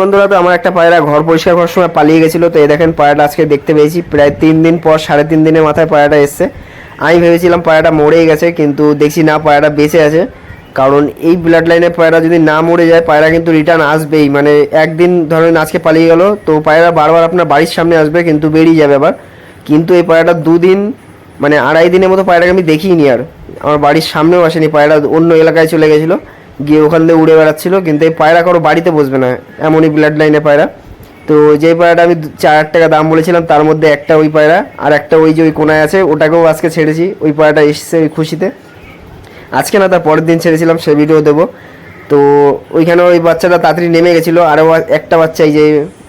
বন্ধুরা, তো আমার একটা পায়রা ঘর পরিষ্কার করার সময় পালিয়ে গেছিল, তো এই দেখেন পায়রাটা আজকে দেখতে পেয়েছি। প্রায় তিন দিন পর, সাড়ে তিন দিনের মাথায় পায়রাটা এসছে। আমি ভেবেছিলাম পায়রাটা মরেই গেছে, কিন্তু দেখছি না, পায়রাটা বেঁচে আছে। কারণ এই ব্লাড লাইনের পায়রা যদি না মরে যায়, পায়রা কিন্তু রিটার্ন আসবেই। মানে একদিন ধরেন আজকে পালিয়ে গেল, তো পায়রা বারবার আপনার বাড়ির সামনে আসবে, কিন্তু বেরিয়ে যাবে আবার। কিন্তু এই পায়রাটা দুদিন মানে আড়াই দিনের মতো পায়রাকে আমি দেখিনি আর। আমার বাড়ির সামনেও আসেনি, পায়রা অন্য এলাকায় চলে গেছিল। গিয়ে ওখান দিয়ে উড়ে বেড়াচ্ছিল, কিন্তু এই পায়রা কারও বাড়িতে বসবে না, এমনই ব্লাড লাইনে পায়রা। তো যেই পায়রাটা আমি চার হাজার টাকা দাম বলেছিলাম, তার মধ্যে একটা ওই পায়রা, আর একটা ওই যে ওই কোনায় আছে, ওটাকেও আজকে ছেড়েছি, ওই পায়রাটা এসছে ওই খুশিতে। আজকে না, তার পরের দিন ছেড়েছিলাম, সে ভিডিও দেবো। তো ওইখানে ওই বাচ্চাটা তাড়াতাড়ি নেমে গেছিল আরও একটা বাচ্চা, এই যে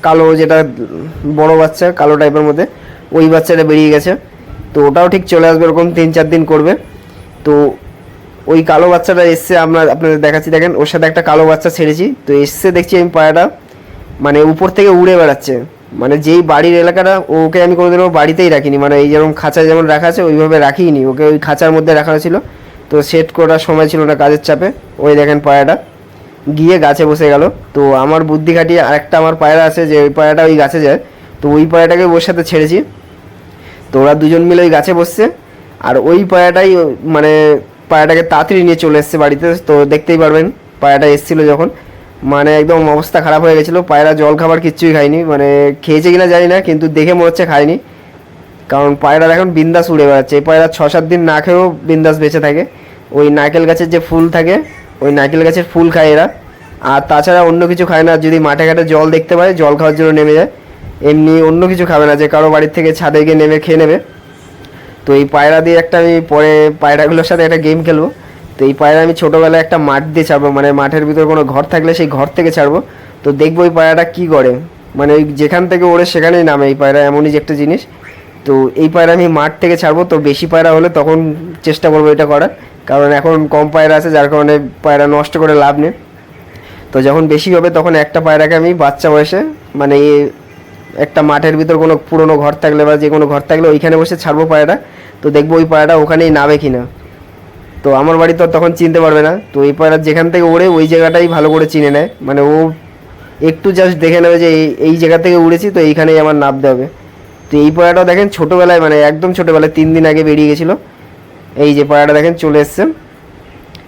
কালো যেটা বড় বাচ্চা, কালো টাইপের মধ্যে, ওই বাচ্চাটা বেরিয়ে গেছে। তো ওটাও ঠিক চলে আসবে এরকম তিন চার দিন করবে। তো ওই কালো বাচ্চাটা এসছে, আমরা আপনাদের দেখাচ্ছি। দেখেন, ওর সাথে একটা কালো বাচ্চা ছেড়েছি। তো এসছে, দেখছি আমি পায়রাটা মানে উপর থেকে উড়ে বেড়াচ্ছে। মানে যেই বাড়ির এলাকাটা, ওকে আমি কোনোদিনও বাড়িতেই রাখিনি। মানে এই যেরকম খাঁচা যেমন রাখা আছে, ওইভাবে রাখিনি। ওকে ওই খাঁচার মধ্যে রাখা ছিল তো সেট করার সময় ছিল না কাজের চাপে। ওই দেখেন পায়রাটা গিয়ে গাছে বসে গেল। তো আমার বুদ্ধি খাটিয়ে আরেকটা আমার পায়রা আছে যে, ওই পায়রাটা ওই গাছে যায়। তো ওই পায়রাটাকে ওর সাথে ছেড়েছি। তো ওরা দুজন মিলে ওই গাছে বসছে। আর ওই পায়রাটাই মানে পায়রাটাকে তাড়াতাড়ি নিয়ে চলে এসছে বাড়িতে, তো দেখতেই পারবেন পায়রাটা এসেছিল যখন। মানে একদম অবস্থা খারাপ হয়ে গেছিল, পায়রা জল খাবার কিচ্ছুই খায়নি মানে খেয়েছে কিনা জানি না, কিন্তু দেখে মনে হচ্ছে খায়নি। কারণ পায়রা এখন বিন্দাস উড়ে বেড়াচ্ছে, এই পায়রা ছ সাত দিন না খেয়েও বিন্দাস বেঁচে থাকে। ওই নারকেল গাছের যে ফুল থাকে, ওই নারকেল গাছের ফুল খায় এরা। আর তাছাড়া অন্য কিছু খায় না, যদি মাঠে ঘাটে জল দেখতে পায়, জল খাওয়ার জন্য নেমে যায়। এমনি অন্য কিছু খাবে না, যে কারও বাড়ির থেকে ছাদে গিয়ে নেমে খেয়ে নেবে। তো এই পায়রা দিয়ে একটা আমি পরে পায়রাগুলোর সাথে একটা গেম খেলব। তো এই পায়রা আমি ছোটোবেলায় একটা মাঠ দিয়ে ছাড়বো মানে মাঠের ভিতর কোনো ঘর থাকলে সেই ঘর থেকে ছাড়বো। তো দেখব এই পায়রাটা কী করে। মানে ওই যেখান থেকে ওড়ে সেখানেই নামে এই পায়রা, এমনই যে একটা জিনিস। তো এই পায়রা আমি মাঠ থেকে ছাড়বো, তো বেশি পায়রা হলে তখন চেষ্টা করব এটা করার। কারণ এখন কম পায়রা আছে, যার কারণে পায়রা নষ্ট করে লাভ নেই। তো যখন বেশি হবে তখন একটা পায়রাকে আমি বাচ্চা বয়সে মানে একটা মাঠের ভিতর কোনো পুরনো ঘর থাকলে বা যে কোনো ঘর থাকলে ওইখানে বসে ছাড়বো পায়রা। তো দেখব ওই পায়রাটা ওখানেই নামে কিনা। তো আমার বাড়ি তো তখন চিনতে পারবে না। তো এই পায়রা যেখান থেকে ওড়ে ওই জায়গাটাই ভালো করে চিনে নেয়। মানে ও একটু জাস্ট দেখে নেবে যে এই- এই জায়গা থেকে উড়েছি, তো এইখানেই আমার নামতে হবে তো এই পায়রাটাও দেখেন ছোটোবেলায় মানে একদম ছোটোবেলায় তিন দিন আগে বেরিয়ে গেছিল। এই যে পায়রাটা দেখেন চলে এসছে।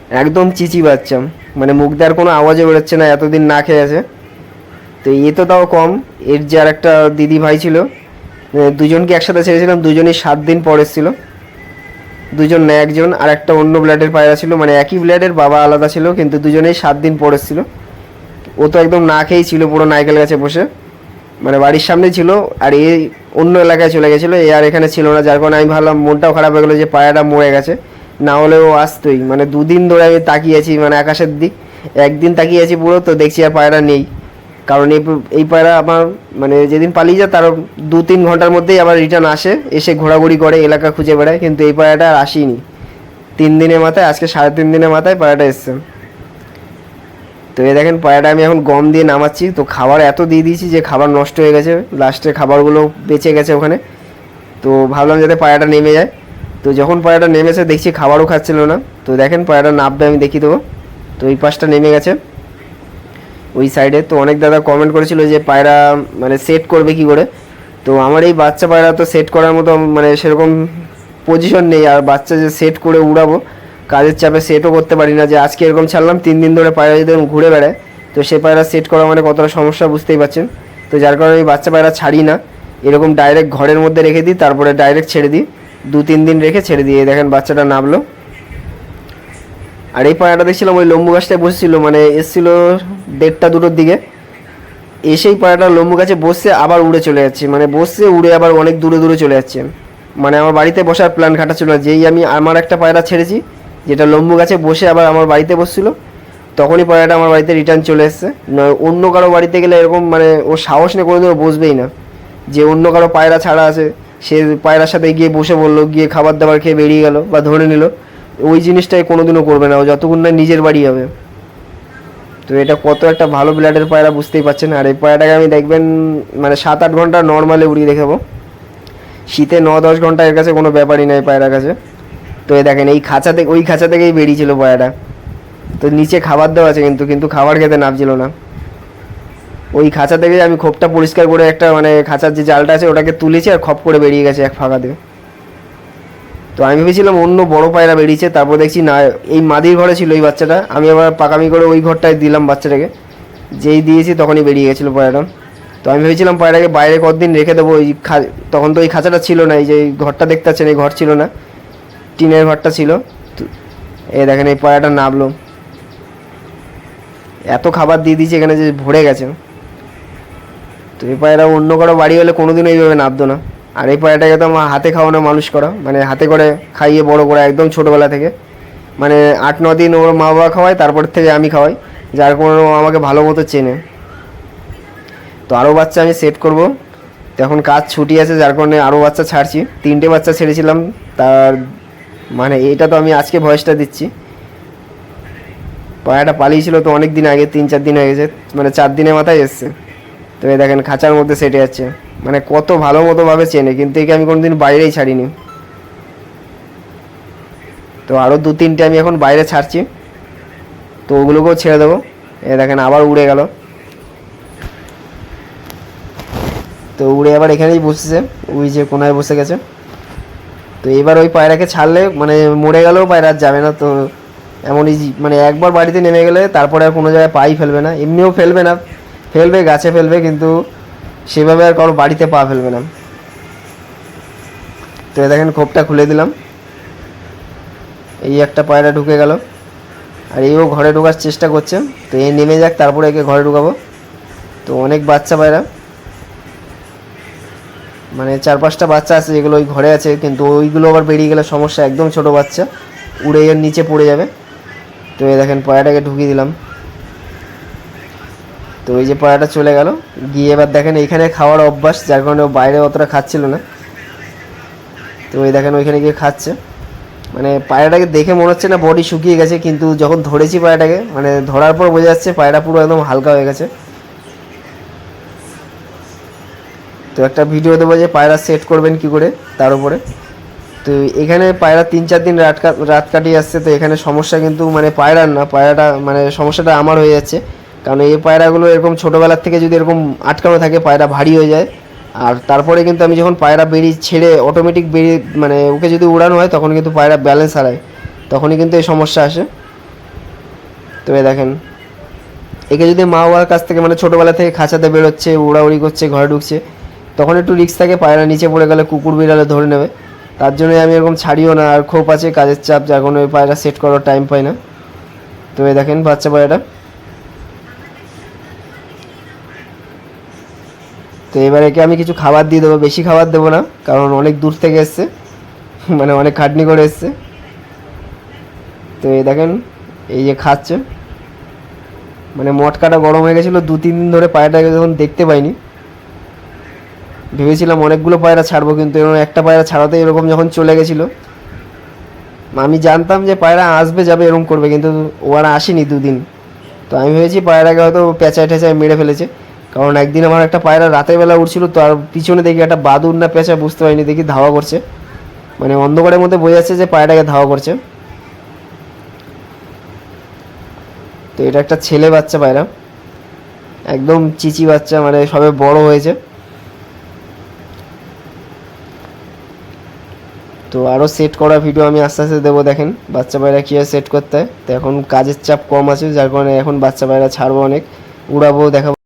একদম চিচি বাচ্চা। মানে মুখ দেওয়ার কোনো আওয়াজও বেরোচ্ছে না, এতদিন না খেয়ে আছে। তো এ তো তাও কম। এর যে আর একটা দিদি ভাই ছিল দুজনকে একসাথে ছেড়েছিলাম, দুজনই সাত দিন পর এসেছিল। দুজন না একজন, আর একটা অন্য ব্লাডের পায়রা ছিল মানে একই ব্লাডের বাবা আলাদা ছিল, কিন্তু দুজনেই সাত দিন পর এসেছিল। ও তো একদম না খেয়েই ছিল, পুরো নাইকেল গাছে বসে। মানে বাড়ির সামনে ছিল, আর এ অন্য এলাকায় চলে গেছিল, এ আর এখানে ছিল না, যার কারণে আমি ভাবলাম মনটাও খারাপ হয়ে গেলো যে পায়রাটা মরে গেছে। না হলে ও আসতোই মানে দুদিন ধরে আমি তাকিয়েছি মানে আকাশের দিক, একদিন তাকিয়েছি পুরো, তো দেখছি আর পায়রা নেই। কারণ এই এই পায়রা আমার মানে যেদিন পালিয়ে যায় তার দু তিন ঘণ্টার মধ্যেই আবার রিটার্ন আসে, এসে ঘোরাঘুরি করে, এলাকা খুঁজে বেড়ায়, কিন্তু এই পায়রাটা আর আসেনি। তিন দিনের মাথায়, আজকে সাড়ে তিন দিনের মাথায় পায়রাটা এসছে। তো এই দেখেন পায়রাটা আমি এখন গম দিয়ে নামাচ্ছি, তো খাবার এত দিয়ে দিয়েছি যে খাবার নষ্ট হয়ে গেছে। লাস্টে খাবারগুলো বেঁচে গেছে ওখানে। তো ভাবলাম যাতে পায়রাটা নেমে যায়। তো যখন পায়রাটা নেমেছে, দেখছি খাবারও খাচ্ছিল না। তো দেখেন পায়রাটা নামবে আমি দেখিয়ে দেবো। তো এই পাশটা নেমে গেছে। ওই সাইডে তো অনেক দাদা কমেন্ট করেছিল যে পায়রা মানে সেট করবে কি করে? তো আমার এই বাচ্চা পায়রা তো সেট করার মতো মানে সেরকম পজিশন নেই। আর বাচ্চা যে সেট করে উড়াবো, কাজের চাপে সেটও করতে পারি না। যে আজকে এরকম ছাড়লাম, তিন দিন ধরে পায়রা যদি ঘুরে বেড়ায়, তো সে পায়রা সেট করা মানে কতটা সমস্যা বুঝতেই পারছেন? তো যার কারণে আমি বাচ্চা পায়রা ছাড়ি না। এরকম ডাইরেক্ট ঘরের মধ্যে রেখে দিই, তারপরে ডাইরেক্ট ছেড়ে দিই। দু, তিন দিন রেখে ছেড়ে দিই। দেখেন বাচ্চাটা নামলো। আর এই পায়রাটা দেখছিলাম, ওই লম্বু গাছটায় বসেছিল মানে এসছিল দেড়টা দুটোর দিকে। এসেই পায়রাটা লম্বু গাছে বসে আবার উড়ে চলে যাচ্ছে মানে বসে উড়ে আবার অনেক দূরে দূরে চলে যাচ্ছে। মানে আমার বাড়িতে বসার প্ল্যান খাটা ছিল না, যেই আমি আমার একটা পায়রা ছেড়েছি, যেটা লম্বু গাছে বসে আবার আমার বাড়িতে বসছিল, তখনই পায়রাটা আমার বাড়িতে রিটার্ন চলে এসছে। নয়, অন্য কারও বাড়িতে গেলে এরকম মানে ও সাহস নিয়ে কোনোদিনও বসবেই না। যে অন্য কারও পায়রা ছাড়া আছে, সে পায়রার সাথে গিয়ে বসে বলল, গিয়ে খাবার দাবার খেয়ে বেরিয়ে গেল বা ধরে নিল। ওই জিনিসটাই কোনোদিনও করবে না, ও যতক্ষণ না নিজের বাড়ি হবে। তো এটা কত একটা ভালো ব্লাডের পায়রা বুঝতেই পারছেন, আর এই পায়রাটাকে আমি দেখবেন মানে সাত আট ঘণ্টা নর্মালে উড়িয়ে দেখাবো। শীতে ন দশ ঘণ্টা এর কাছে কোনো ব্যাপারই নাই পায়রার কাছে। তো এই দেখেন, এই খাঁচা থেকে, ওই খাঁচা থেকেই বেরিয়েছিল পায়রাটা। তো নিচে খাবার দেওয়া আছে কিন্তু কিন্তু খাবার খেতে নামছিল না। ওই খাঁচা থেকে আমি খোপটা পরিষ্কার করে একটা মানে খাঁচার যে জালটা আছে ওটাকে তুলেছি আর খপ করে বেরিয়ে গেছে এক ফাঁকা দিয়ে তো আমি ভেবেছিলাম অন্য বড় পায়রা বেরিয়েছে, তারপর দেখছি না, এই মাদির ঘরে ছিল এই বাচ্চাটা। আমি আবার পাকামি করে ওই ঘরটায় দিলাম বাচ্চাটাকে। যেই দিয়েছি তখনই বেরিয়ে গেছিল পায়রাটা। তো আমি ভেবেছিলাম পায়রাকে বাইরে কতদিন রেখে দেবো, ওই তখন তো ওই খাঁচাটা ছিল না, এই যে ঘরটা দেখতে পাচ্ছেন, এই ঘর ছিল না। টিনের ঘরটা ছিল। এই দেখেন, এই পায়রাটা নামলো এত খাবার দিয়ে দিয়েছি এখানে যে ভরে গেছে। তো এই পায়রা অন্য কারও বাড়ি হলে কোনোদিনও এইভাবে নামতো না। আর এই পায়রাটাকে তো আমার হাতে খাওয়ানো মানুষ করা। মানে হাতে করে খাইয়ে বড় করা একদম ছোটোবেলা থেকে। মানে আট, ন দিন ওর মা বাবা খাওয়ায়, তারপর থেকে আমি খাওয়াই, যার কোনো আমাকে ভালো মতো চেনে। তো আরও বাচ্চা আমি সেট করব। তো এখন কাজ ছুটি আছে, যার কারণে আরও বাচ্চা ছাড়ছি। তিনটে বাচ্চা ছেড়েছিলাম, তার মানে এটা তো আমি আজকে ভয়েসটা দিচ্ছি। পায়রাটা পালিয়েছিল তো অনেক দিন আগে, তিন, চার দিন গেছে মানে চার দিনের মাথায় এসছে। তো দেখেন, খাঁচার মধ্যে সেটে যাচ্ছে মানে কত ভালো মতো ভাবে চেনে, কিন্তু একে আমি কোনোদিন বাইরেই ছাড়িনি। তো আরও দু তিনটে আমি এখন বাইরে ছাড়ছি। তো ওগুলোকেও ছেড়ে দেবো। এ দেখেন, আবার উড়ে গেল। তো উড়ে আবার এখানেই বসেছে। ওই যে কোনায় বসে গেছে। তো এবার ওই পায়রাকে ছাড়লে মানে মরে গেলেও পায়রা যাবে না। তো এমনই মানে একবার বাড়িতে নেমে গেলে তারপরে আর কোনো জায়গায় পাই ফেলবে না। এমনিও ফেলবে না। ফেলবে, গাছে ফেলবে, কিন্তু সেভাবে আর কারও বাড়িতে পা ফেলবে না। তো দেখেন খোপটা খুলে দিলাম। এই একটা পায়রা ঢুকে গেল। আর এইও ঘরে ঢোকার চেষ্টা করছে। তো এ নেমে যাক, তারপরে একে ঘরে ঢুকাবো। তো অনেক বাচ্চা পায়রা। মানে চার পাঁচটা বাচ্চা আছে, যেগুলো ওই ঘরে আছে, কিন্তু ওইগুলো আবার বেরিয়ে গেলে সমস্যা, একদম ছোট বাচ্চা। উড়ে এর নিচে পড়ে যাবে। তো এ দেখেন পায়রাটাকে ঢুকিয়ে দিলাম। তো ওই যে পায়রাটা চলে গেল। গিয়ে এবার দেখেন এইখানে খাওয়ার অভ্যাস, যার কারণে ও বাইরে অতটা খাচ্ছিল না। তো ওই দেখেন ওইখানে গিয়ে খাচ্ছে। মানে পায়রাটাকে দেখে মনে হচ্ছে না বডি শুকিয়ে গেছে, কিন্তু যখন ধরেছি পায়রাটাকে মানে ধরার পর বোঝা যাচ্ছে পায়রা পুরো একদম হালকা হয়ে গেছে। তো একটা ভিডিও দেবো যে পায়রা সেট করবেন কি করে তার উপরে। তো এখানে পায়রা তিন চার দিন রাত রাত কাটিয়ে আসছে, তো এখানে সমস্যা কিন্তু মানে পায়রার না, পায়রাটা মানে সমস্যাটা আমার হয়ে যাচ্ছে। কারণ এই পায়রাগুলো এরকম ছোটোবেলার থেকে যদি এরকম আটকানো থাকে, পায়রা ভারী হয়ে যায়। আর তারপরে কিন্তু আমি যখন পায়রা বেরিয়ে ছেড়ে অটোমেটিক বেরিয়ে মানে ওকে যদি উড়ানো হয়, তখন কিন্তু পায়রা ব্যালেন্স হারায়। তখনই কিন্তু এই সমস্যা আসে। তো এই দেখেন, একে যদি মা বাবার কাছ থেকে মানে ছোটোবেলা থেকে খাঁচাতে বেরোচ্ছে, উড়াউড়ি করছে, ঘরে ঢুকছে, তখন একটু রিস্ক থাকে পায়রা নিচে পড়ে গেলে কুকুর বিড়ালে ধরে নেবে। তার জন্য আমি এরকম ছাড়িও না, আর খোপ আছে, কাজের চাপ, যার কোনো পায়রা সেট করার টাইম পাই না। তো এই দেখেন বাচ্চা পায়রাটা। তো এবার একে আমি কিছু খাবার দিয়ে দেবো, বেশি খাবার দেবো না, কারণ অনেক দূর থেকে এসছে মানে অনেক খাটনি করে এসছে। তো এই দেখেন, এই যে খাচ্ছে। মানে মটকাটা গরম হয়ে গেছিল, দু তিন দিন ধরে পায়রাটাকে যখন দেখতে পাইনি। ভেবেছিলাম অনেকগুলো পায়রা ছাড়বো, কিন্তু এরকম একটা পায়রা ছাড়াতে এরকম যখন চলে গেছিল, আমি জানতাম যে পায়রা আসবে, যাবে, এরকম করবে, কিন্তু ও আর আসেনি দুদিন তো আমি ভেবেছি পায়রাকে হয়তো পেঁচায় টেঁচায় মেরে ফেলেছে। কারণ একদিন আমার একটা পায়রা রাতের বেলা উঠছিল তো আর পিছনে দেখি একটা বাদুর না পেঁচা, বুঝতে পারিনি, দেখি ধাওয়া করছে। মানে অন্ধকারের মধ্যে বোঝা যাচ্ছে যে পায়রাটাকে ধাওয়া করছে। তো এটা একটা ছেলে বাচ্চা পায়রা। একদম চিচি বাচ্চা মানে সবে বড় হয়েছে। তো আরও সেট করা ভিডিও আমি আস্তে আস্তে দেবো, দেখেন বাচ্চা পায়রা কীভাবে সেট করতে। হয় তো এখন কাজের চাপ কম আছে, যার কারণে এখন বাচ্চা পায়রা ছাড়বো অনেক, উড়াবো, দেখাবো।